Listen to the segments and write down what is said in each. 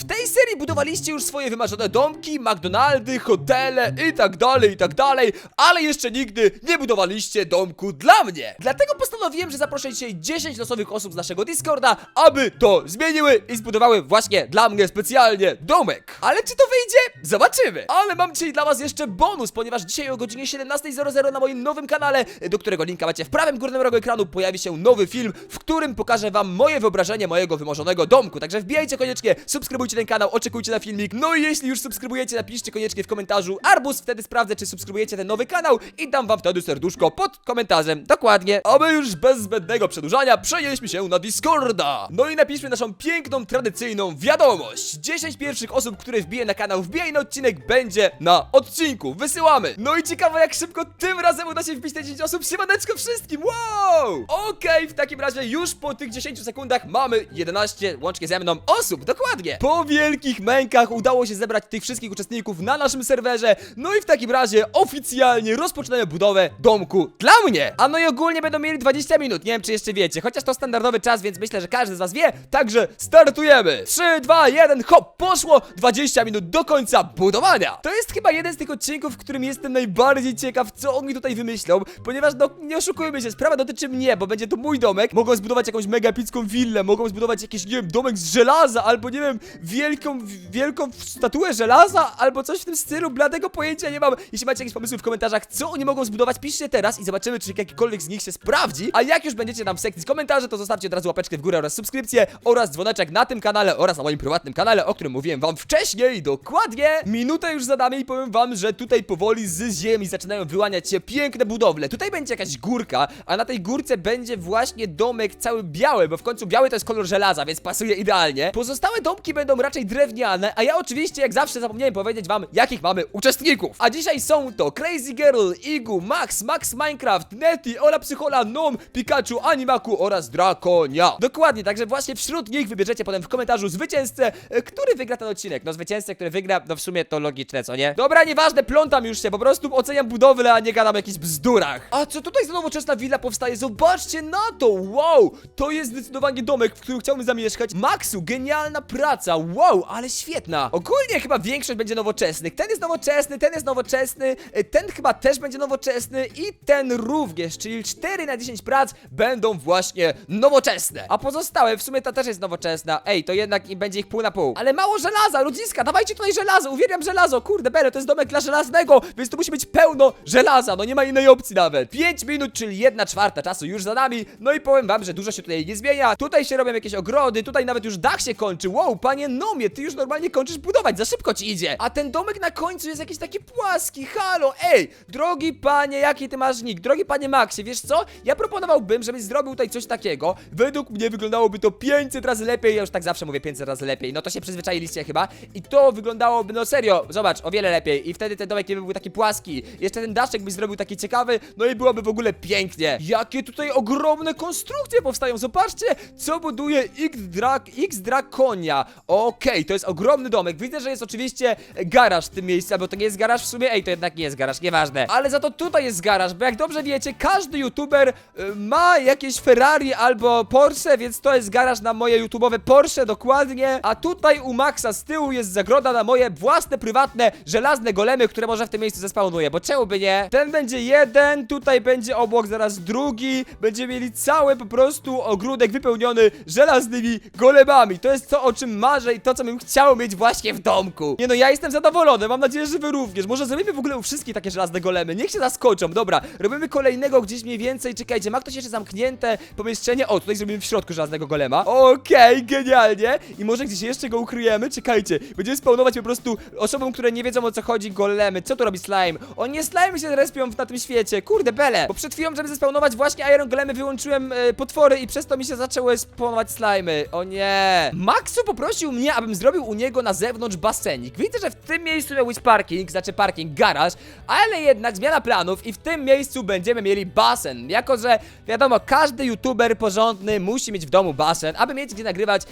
W tej serii budowaliście już swoje wymarzone domki, McDonaldy, hotele i tak dalej, i tak dalej, ale jeszcze nigdy nie budowaliście domku dla mnie. Dlatego postanowiłem, że zaproszę dzisiaj 10 losowych osób z naszego Discorda, aby to zmieniły i zbudowały właśnie dla mnie specjalnie domek. Ale czy to wyjdzie? Zobaczymy. Ale mam dzisiaj dla was jeszcze bonus, ponieważ dzisiaj o godzinie 17.00 na moim nowym kanale, do którego linka macie w prawym górnym rogu ekranu, pojawi się nowy film, w którym pokażę wam moje wyobrażenie mojego wymarzonego domku. Także wbijajcie koniecznie, subskrybujcie ten kanał, oczekujcie na filmik. No i jeśli już subskrybujecie, napiszcie koniecznie w komentarzu arbus, wtedy sprawdzę, czy subskrybujecie ten nowy kanał i dam wam wtedy serduszko pod komentarzem. Dokładnie. A my już bez zbędnego przedłużania przenieśmy się na Discorda. No i napiszmy naszą piękną, tradycyjną wiadomość. 10 pierwszych osób, które wbije na kanał, wbije na odcinek, będzie na odcinku. Wysyłamy. No i ciekawe, jak szybko tym razem uda się wbić te 10 osób. Siemaneczko wszystkim, wow! Okej, w takim razie już po tych 10 sekundach mamy 11, łącznie ze mną, osób, dokładnie. Po wielkich mękach udało się zebrać tych wszystkich uczestników na naszym serwerze. No i w takim razie oficjalnie rozpoczynamy budowę domku dla mnie. A no i ogólnie będą mieli 20 minut, nie wiem czy jeszcze wiecie, chociaż to standardowy czas, więc myślę, że każdy z was wie. Także startujemy. 3, 2, 1, hop, poszło 20 minut do końca budowania. To jest chyba jeden z tych odcinków, w którym jestem najbardziej ciekaw, co oni tutaj wymyślą, ponieważ no nie oszukujmy się, sprawa dotyczy mnie, bo będzie to mój domek. Mogą zbudować jakąś mega epicką willę, mogą zbudować jakiś, nie wiem, domek z żelaza, albo nie wiem, wielką, wielką statuę żelaza, albo coś w tym stylu, bladego pojęcia nie mam. Jeśli macie jakieś pomysły w komentarzach, co oni mogą zbudować, piszcie teraz i zobaczymy, czy jakikolwiek z nich się sprawdzi. A jak już będziecie tam w sekcji komentarzy, to zostawcie od razu łapeczkę w górę oraz subskrypcję oraz dzwoneczek na tym kanale oraz na moim prywatnym kanale, o którym mówiłem wam wcześniej, dokładnie. Minutę już za nami i powiem wam, że tutaj powoli z ziemi zaczynają wyłaniać się piękne budowle. Tutaj będzie jakaś górka, a na tej górce będzie właśnie domek cały biały, bo w końcu biały to jest kolor żelaza, więc pasuje idealnie. Pozostałe domki będą raczej drewniane, a ja oczywiście jak zawsze zapomniałem powiedzieć wam, jakich mamy uczestników. A dzisiaj są to Crazy Girl, Igu, Max, Max Minecraft, Netty, Ola Psychola, Nom, Pikachu, Animaku oraz Drakonia. Dokładnie, także właśnie wśród nich wybierzecie potem w komentarzu zwycięzcę, e, który wygra ten odcinek. No zwycięzcę, który wygra, no w sumie to logiczne, co nie? Dobra, nieważne, plątam już się, po prostu oceniam budowlę, a nie gadam jakichś bzdurach. A co tutaj za nowoczesna willa powstaje? Zobaczcie na to, wow! To jest zdecydowanie domek, w którym chciałbym zamieszkać. Maxu, genialna praca, wow, ale świetna. Ogólnie chyba większość będzie nowoczesnych. Ten jest nowoczesny, ten jest nowoczesny, e, ten chyba też będzie nowoczesny i ten również, czyli 4 na 10 prac będą właśnie nowoczesne. A pozostałe, w sumie ta też jest nowoczesna. Ej, to jednak i będzie ich pół na pół. Ale mało żelaza, ludziska, dawajcie tutaj żelazo, uwielbiam żelazo, kurde bele, to jest domek dla żelaznego, więc tu musi być pełno żelaza, no nie ma innej opcji nawet. 5 minut, czyli 1 czwarta czasu już za nami, no i powiem wam, że dużo się tutaj nie zmienia. Tutaj się robią jakieś ogrody, tutaj nawet już dach się kończy. Wow, panie Nomie, ty już normalnie kończysz budować, za szybko ci idzie. A ten domek na końcu jest jakiś taki płaski, halo, ej, drogi panie, jaki ty masz nick? Drogi panie Maxie, wiesz co? Ja proponowałbym, żebyś zrobił tutaj coś takiego. Według mnie wyglądałoby to 500 razy lepiej, ja już tak zawsze mówię 500 razy lepiej, no to się przyzwyczailiście chyba. I to wyglądałoby, no serio, zobacz, o wiele lepiej. I wtedy ten domek nie byłby taki płaski. Jeszcze ten daszek byś zrobił taki ciekawy, no i byłoby w ogóle pięknie. Jakie tutaj ogromne konstrukcje powstają, zobaczcie, co buduje X-Drak, X-Drakonia. Okej, to jest ogromny domek. Widzę, że jest oczywiście garaż w tym miejscu, albo to nie jest garaż w sumie, ej, to jednak nie jest garaż, nieważne. Ale za to tutaj jest garaż, bo jak dobrze wiecie, każdy youtuber y, ma jakieś Ferrari albo Porsche, więc to jest garaż na moje YouTube'owe Porsche, dokładnie. A tutaj u Maxa z tyłu jest zagroda na moje własne, prywatne, żelazne golemy, które może w tym miejscu zespawnuję, bo czemu by nie? Ten będzie jeden, tutaj będzie obok zaraz drugi, będziemy mieli cały po prostu ogródek wypełniony żelaznymi golemami. To jest to, o czym marzę i to, co bym chciał mieć właśnie w domku. Nie no, ja jestem zadowolony, mam nadzieję, że wy również. Może zrobimy w ogóle u wszystkich takie żelazne golemy, niech się zaskoczą. Dobra, robimy kolejnego gdzieś mniej więcej, czekajcie, ma ktoś jeszcze zamknięte pomieszczenie? O, tutaj zrobimy w środku żelaznego golema. Okej, genialnie. I może gdzieś jeszcze go ukryjemy? Czekajcie, będziemy spawnować po prostu osobom, które nie wiedzą o co chodzi golemy. Co tu robi slime? O nie, slime się respią na tym świecie. Kurde, bele. Bo przed chwilą, żeby zespawnować właśnie Iron Golemy, wyłączyłem e, potwory i przez to mi się zaczęły spawnować slimy. O nie. Maxu poprosił mnie, abym zrobił u niego na zewnątrz basenik. Widzę, że w tym miejscu miał być parking, znaczy parking, garaż, ale jednak zmiana planów i w tym miejscu będziemy mieli basen. Jako, że wiadomo, każdy youtuber porządny musi mieć w domu basen, aby mieć gdzie nagrywać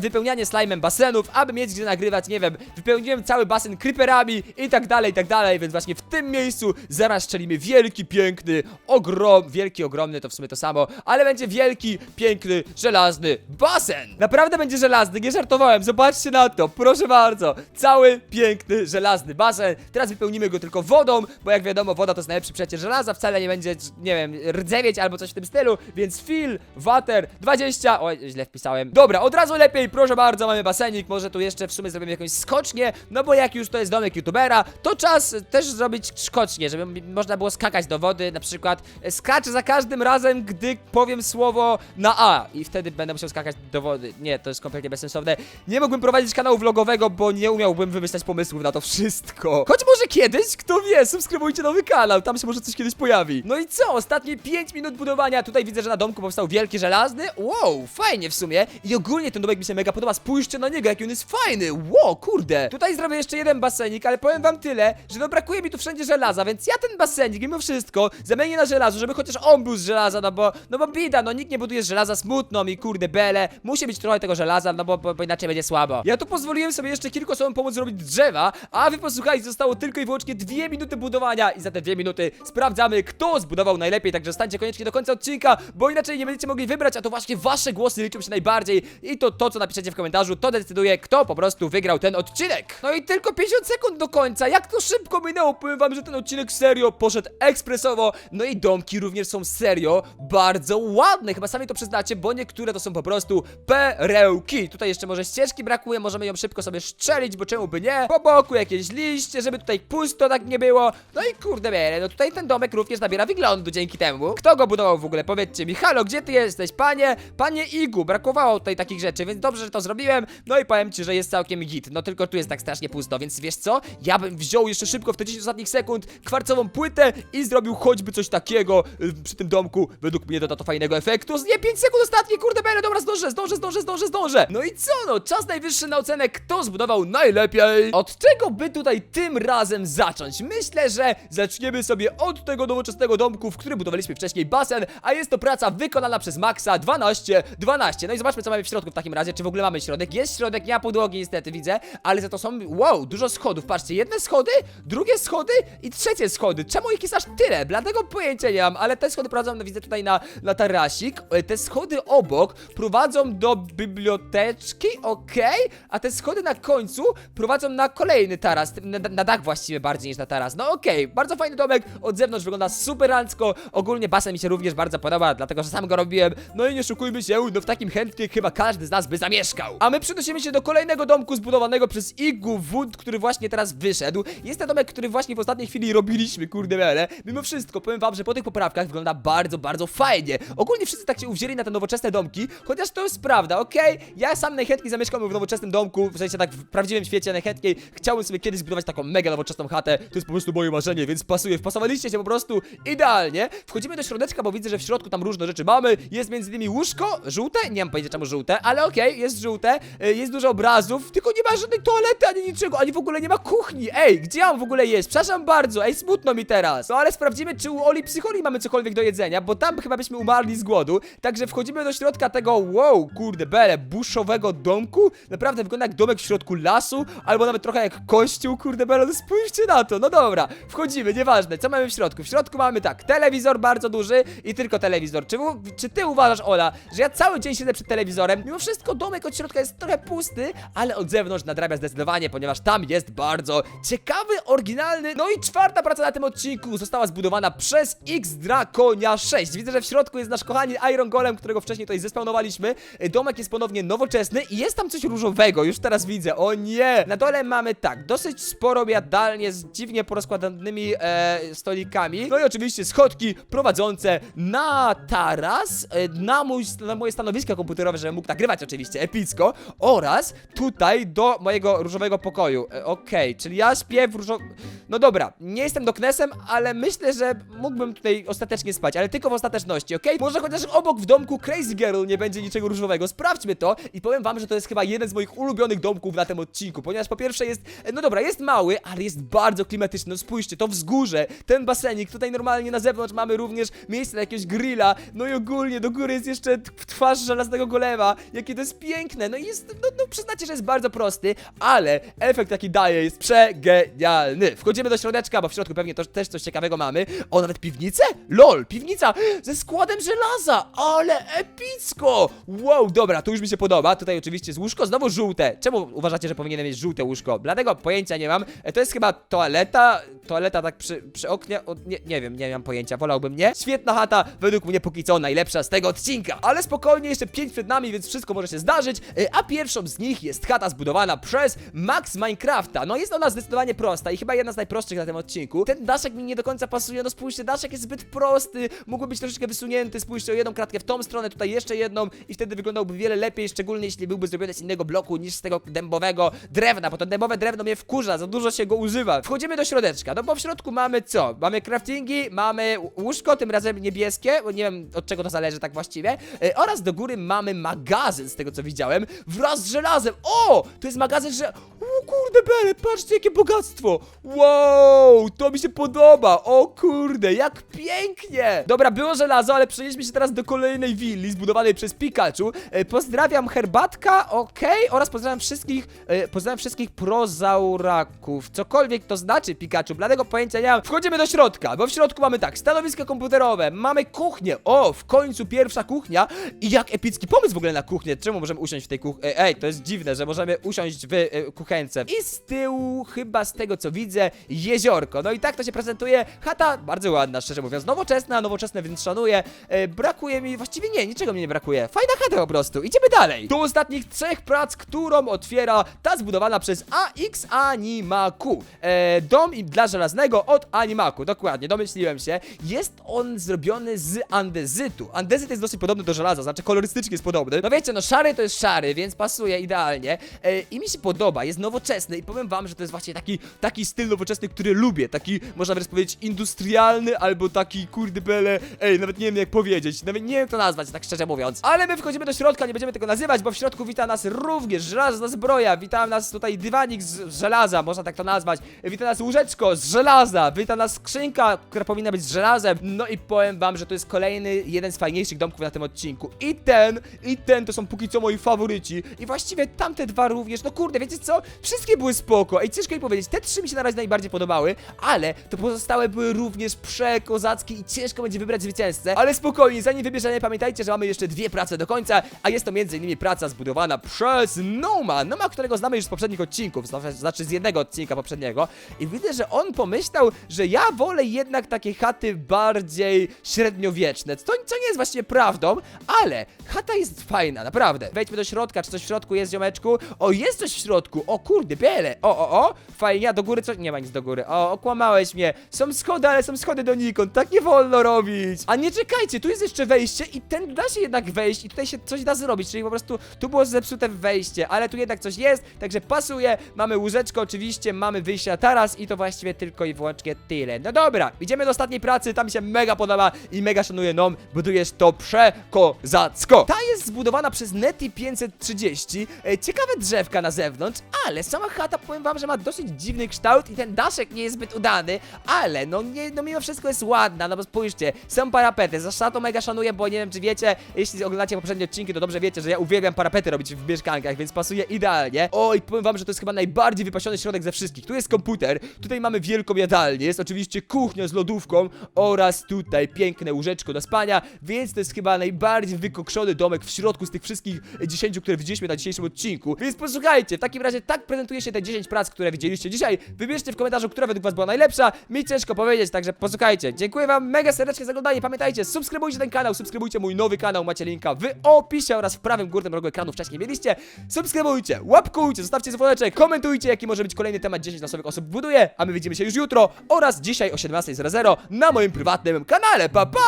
wypełnianie slime'em basenów, aby mieć gdzie nagrywać, nie wiem, wypełniłem cały basen creeperami i tak dalej, i tak dalej, więc właśnie w tym miejscu zaraz strzelimy wielki, piękny, ogrom, wielki, ogromny to w sumie to samo, ale będzie wielki, piękny, żelazny basen. Naprawdę będzie żelazny, nie żartowałem, zobaczcie na to, proszę bardzo. Cały piękny, żelazny basen. Teraz wypełnimy go tylko wodą, bo jak wiadomo, woda to jest najlepszy przecież żelaza, wcale nie będzie, nie wiem, rdzewieć albo coś w tym stylu, więc fill, water, 20, oj, źle wpisałem. Dobra, od razu lepiej, proszę bardzo, mamy basenik, może tu jeszcze w sumie zrobimy jakąś skocznię, no bo jak już to jest domek youtubera, to czas też zrobić skocznię, żeby można było skakać do wody, na przykład e, skacz za każdym razem, gdy powiem słowo na A i wtedy będę musiał skakać do wody. Nie, to jest kompletnie bezsensowne. Nie mógłbym prowadzić kanału vlogowego, bo nie umiałbym wymyślać pomysłów na to wszystko. Choć może kiedyś, kto wie, subskrybujcie nowy kanał, tam się może coś kiedyś pojawi. No i co, ostatnie 5 minut budowania, tutaj widzę, że na domku powstał wielki żelazny, wow, fajnie w sumie i ogólnie ten domek mi się mega podoba, spójrzcie na niego, jaki on jest fajny, wow, kurde. Tutaj zrobię jeszcze jeden basenik, ale powiem wam tyle, że no brakuje mi tu wszędzie żelaza, więc ja ten basenik mimo wszystko zamienię na żelazo, żeby chociaż on był z żelaza, no bo, no bo bida, no nikt nie buduje żelaza, smutno mi, kurde, bele, musi być trochę tego żelaza, no bo, bo, bo inaczej będzie słabo. Ja tu pozwoliłem sobie jeszcze kilku osobom pomóc zrobić drzewa, a wy posłuchajcie, zostało tylko i wyłącznie dwie minuty budowania i za te dwie minuty sprawdzamy, kto zbudował najlepiej, także zostańcie koniecznie do końca odcinka, bo inaczej nie będziecie mogli wybrać, a to właśnie wasze głosy liczą się najbardziej i to to, co napiszecie w komentarzu, to decyduje, kto po prostu wygrał ten odcinek. No i tylko 50 sekund do końca, jak to szybko minęło, powiem wam, że ten odcinek serio poszedł ekspresowo, no i domki również są serio bardzo ładne, chyba sami to przyznacie, bo niektóre to są po prostu perełki. Tutaj jeszcze może ścieżki brakuje, możemy ją szybko sobie szczelić, bo czemu by nie? Po boku jakieś liście, żeby tutaj pusto tak nie było. No i kurde bele, no tutaj ten domek również nabiera wyglądu dzięki temu. Kto go budował w ogóle? Powiedzcie mi, halo, gdzie ty jesteś, panie? Panie Igu, brakowało tutaj takich rzeczy, więc dobrze, że to zrobiłem. No i powiem ci, że jest całkiem git. No tylko tu jest tak strasznie pusto, więc wiesz co? Ja bym wziął jeszcze szybko w te 10 ostatnich sekund kwarcową płytę i zrobił choćby coś takiego y, przy tym domku. Według mnie doda to fajnego efektu. Nie, 5 sekund ostatnie, kurde bele, dobra, zdążę, zdążę, zdążę, zdążę, zdążę. No i co no? Czas najwyższy na ocenę, kto zbudował najlepiej. Od czego by tutaj tym razem zacząć? Myślę, że zaczniemy sobie od tego nowoczesnego domku, w którym budowaliśmy wcześniej basen, a jest to praca wykonana przez Maxa 12 12. No i zobaczmy, co mamy w środku w takim razie, czy w ogóle mamy środek. Jest środek, nie ma podłogi niestety, widzę, ale za to są, wow, dużo schodów. Patrzcie, jedne schody, drugie schody i trzecie schody. Czemu ich jest aż tyle? Bladego pojęcia nie mam, ale te schody prowadzą, no widzę tutaj na, na tarasik. E, Te schody obok prowadzą do biblioteczki, okej, a te schody na końcu prowadzą na kolejny taras, na, na dach właściwie bardziej niż na taras. No okej, bardzo fajny domek, od zewnątrz wygląda superancko, ogólnie basen mi się również bardzo podoba, dlatego że sam go robiłem, no i nie szukujmy się, no w takim chętnie chyba każdy z nas by zamieszkał. A my przenosimy się do kolejnego domku zbudowanego przez Igu Wood, który właśnie teraz wyszedł. Jest to domek, który właśnie w ostatniej chwili robiliśmy, kurde mele. Mimo wszystko, powiem wam, że po tych poprawkach wygląda bardzo, bardzo fajnie. Ogólnie wszyscy tak się uwzięli na te nowoczesne domki, chociaż to jest prawda, okej? Ja sam najchętniej zamieszkałbym w nowoczesnym domku, w sensie tak w prawdziwym świecie najchętniej. Chciałbym sobie kiedyś zbudować taką mega nowoczesną chatę, to jest po prostu moje marzenie, więc pasuje. Wpasowaliście się po prostu idealnie. Wchodzimy do środeczka, bo widzę, że w środku tam różne rzeczy mamy. Jest między innymi łóżko, żółte, nie mam pojęcia czemu żółte, ale okej, jest żółte, y, jest dużo obrazów, tylko nie ma żadnej toalety ani niczego, ani w ogóle nie ma kuchni. Ej, gdzie mam w ogóle jest? Przepraszam bardzo, ej, smutno mi teraz. No ale sprawdzimy, czy u Oli Psycholi mamy cokolwiek do jedzenia, bo tam chyba byśmy umarli z głodu. Także wchodzimy do środka tego, wow, kurde, bele, buszowego domku. Naprawdę jak domek w środku lasu, albo nawet trochę jak kościół, kurde, bele, no spójrzcie na to. No dobra, wchodzimy, nieważne, co mamy w środku. W środku mamy tak, telewizor bardzo duży i tylko telewizor. Czy, czy ty uważasz, Ola, że ja cały dzień siedzę przed telewizorem? Mimo wszystko domek od środka jest trochę pusty, ale od zewnątrz nadrabia zdecydowanie, ponieważ tam jest bardzo ciekawy, oryginalny. No i czwarta praca na tym odcinku została zbudowana przez X Draconia 6. Widzę, że w środku jest nasz kochany Iron Golem, którego wcześniej tutaj zespawnowaliśmy. Domek jest ponownie nowoczesny i jest tam coś różowego, już teraz widzę. O nie! Na dole mamy tak, dosyć sporo jadalnie z dziwnie porozkładanymi e, stolikami. No i oczywiście schodki prowadzące na taras, e, na, mój, na moje stanowiska komputerowe, żebym mógł nagrywać oczywiście epicko oraz tutaj do mojego różowego pokoju. E, Okej, czyli ja śpię w różowym... No dobra, nie jestem doknesem, ale myślę, że mógłbym tutaj ostatecznie spać, ale tylko w ostateczności, okej? Może chociaż obok w domku Crazy Girl nie będzie niczego różowego. Sprawdźmy to i powiem wam, że to jest chyba jeden z moich ulubionych domków na tym odcinku, ponieważ po pierwsze jest, no dobra, jest mały, ale jest bardzo klimatyczny. No spójrzcie, to wzgórze, ten basenik, tutaj normalnie na zewnątrz mamy również miejsce na jakiegoś grilla, no i ogólnie do góry jest jeszcze twarz żelaznego golema, jakie to jest piękne, no i jest, no, no przyznacie, że jest bardzo prosty, ale efekt jaki daje jest przegenialny. Wchodzimy do środeczka, bo w środku pewnie to, też coś ciekawego mamy. O, nawet piwnicę? LOL, piwnica ze składem żelaza, ale epicko! Wow, dobra, to już mi się podoba. Tutaj oczywiście jest łóżko, znowu żółte, żółte. Czemu uważacie, że powinienem mieć żółte łóżko? Dlatego pojęcia nie mam. E, To jest chyba toaleta, toaleta tak przy, przy oknie, o, nie, nie wiem, nie mam pojęcia, wolałbym nie. Świetna chata, według mnie póki co najlepsza z tego odcinka. Ale spokojnie, jeszcze 5 przed nami, więc wszystko może się zdarzyć. E, A pierwszą z nich jest chata zbudowana przez Max Minecrafta. No jest ona zdecydowanie prosta i chyba jedna z najprostszych na tym odcinku. Ten daszek mi nie do końca pasuje, no spójrzcie, daszek jest zbyt prosty, mógłby być troszeczkę wysunięty, spójrzcie o jedną kratkę w tą stronę, tutaj jeszcze jedną i wtedy wyglądałby wiele lepiej, szczególnie jeśli byłby zrobiony z innego bloku niż z tego dębowego drewna, bo to dębowe drewno mnie wkurza, za dużo się go używa. Wchodzimy do środeczka, no bo w środku mamy co? Mamy craftingi, mamy łóżko, tym razem niebieskie, bo nie wiem od czego to zależy tak właściwie, e, oraz do góry mamy magazyn, z tego co widziałem, wraz z żelazem. O! To jest magazyn, że... O kurde bele, patrzcie jakie bogactwo! Wow, to mi się podoba! O kurde, jak pięknie! Dobra, było żelazo, ale przenieśmy się teraz do kolejnej willi zbudowanej przez Pikachu. E, pozdrawiam Herbatka, okej, oraz pozdrawiam wszystkich, e, pozdrawiam wszystkich prozauraków. Cokolwiek to znaczy Pikachu, bladego pojęcia nie mam. Wchodzimy do środka, bo w środku mamy tak, stanowisko komputerowe, mamy kuchnię. O, w końcu pierwsza kuchnia. I jak epicki pomysł w ogóle na kuchnię. Czemu możemy usiąść w tej kuchni? Ej, to jest dziwne, że możemy usiąść w e, kuchence. I z tyłu, chyba z tego co widzę, jeziorko. No i tak to się prezentuje. Chata bardzo ładna, szczerze mówiąc. Nowoczesna, nowoczesne, więc szanuję. E, brakuje mi, właściwie nie, niczego mi nie brakuje. Fajna chata po prostu. Idziemy dalej. Do ostatnich trzech prac, którą otwiera ta zbudowana przez AX Animaku. E, dom dla żelaznego od Animaku. Dokładnie, domyśliłem się. Jest on zrobiony z andezytu. Andezyt jest dosyć podobny do żelaza, znaczy kolorystycznie jest podobny. No wiecie, no szary to jest szary, więc pasuje idealnie. E, I mi się podoba, jest nowoczesny i powiem wam, że to jest właśnie taki, taki styl nowoczesny, który lubię. Taki, można wręcz powiedzieć, industrialny albo taki, kurde bele, ej, nawet nie wiem jak powiedzieć, nawet nie wiem to nazwać, tak szczerze mówiąc. Ale my wchodzimy do środka, nie będziemy tego nazywać, bo w środku wita nas również żelazna zbroja, wita nas tutaj dywanik z żelaza, można tak to nazwać, wita nas łóżeczko z żelaza, wita nas skrzynka, która powinna być z żelazem, no i powiem wam, że to jest kolejny, jeden z fajniejszych domków na tym odcinku. I ten, i ten to są póki co moi faworyci, i właściwie tamte dwa również, no kurde, wiecie co, wszystkie były spoko, ej, ciężko mi powiedzieć, te trzy mi się na razie najbardziej podobały, ale to pozostałe były również przekozackie i ciężko będzie wybrać zwycięzcę, ale spokojnie, zanim wybierzemy, pamiętajcie, że mamy jeszcze dwie prace do końca, a jest to m.in. praca zbudowana przez Noma, Noma, którego znamy już z poprzednich odcinków, znaczy- z jednego odcinka poprzedniego. I widzę, że on pomyślał, że ja wolę jednak takie chaty bardziej średniowieczne, co, co nie jest właściwie prawdą, ale chata jest fajna, naprawdę. Wejdźmy do środka, czy coś w środku jest, ziomeczku? O, jest coś w środku, o kurde, biele, o, o, o, fajnie, a do góry coś, nie ma nic do góry, o, okłamałeś mnie, są schody, ale są schody donikąd, tak nie wolno robić. A nie czekajcie, tu jest jeszcze wejście i ten da się jednak wejść i tutaj się coś da zrobić, czyli po prostu tu było zepsute wejście, ale tu jednak coś jest, także pasuje, mamy łóżeczko oczywiście, mamy wyjście na taras i to właściwie tylko i wyłącznie tyle. No dobra, idziemy do ostatniej pracy, tam się mega podoba i mega szanuję Nom, budujesz to przekozacko. Ta jest zbudowana przez Neti 530, e, ciekawe drzewka na zewnątrz, ale sama chata powiem wam, że ma dosyć dziwny kształt i ten daszek nie jest zbyt udany, ale no, nie, no mimo wszystko jest ładna, no bo spójrzcie, są parapety, za to mega szanuję, bo nie wiem czy wiecie, jeśli oglądacie poprzednie odcinki, to dobrze wiecie, że ja uwielbiam parapety robić w mieszkankach, więc pasuje idealnie. Oj, powiem wam, że to jest chyba najbardziej wypasiony środek ze wszystkich. Tu jest komputer, tutaj mamy wielką jadalnię, jest oczywiście kuchnia z lodówką oraz tutaj piękne łóżeczko do spania, więc to jest chyba najbardziej wykokszony domek w środku z tych wszystkich 10, które widzieliśmy na dzisiejszym odcinku. Więc posłuchajcie, w takim razie tak prezentuje się te 10 prac, które widzieliście dzisiaj. Wybierzcie w komentarzu, która według was była najlepsza. Mi ciężko powiedzieć, także posłuchajcie. Dziękuję wam mega serdecznie za oglądanie. Pamiętajcie, subskrybujcie ten kanał, subskrybujcie mój nowy kanał, macie linka w opisie oraz w prawym górnym rogu ekranu wcześniej mieliście. Subskrybujcie, łapkujcie, zostawcie dzwoneczek, komentujcie, jaki może być kolejny temat 10 losowych osób buduje, a my widzimy się już jutro oraz dzisiaj o 17.00 na moim prywatnym kanale. Pa pa!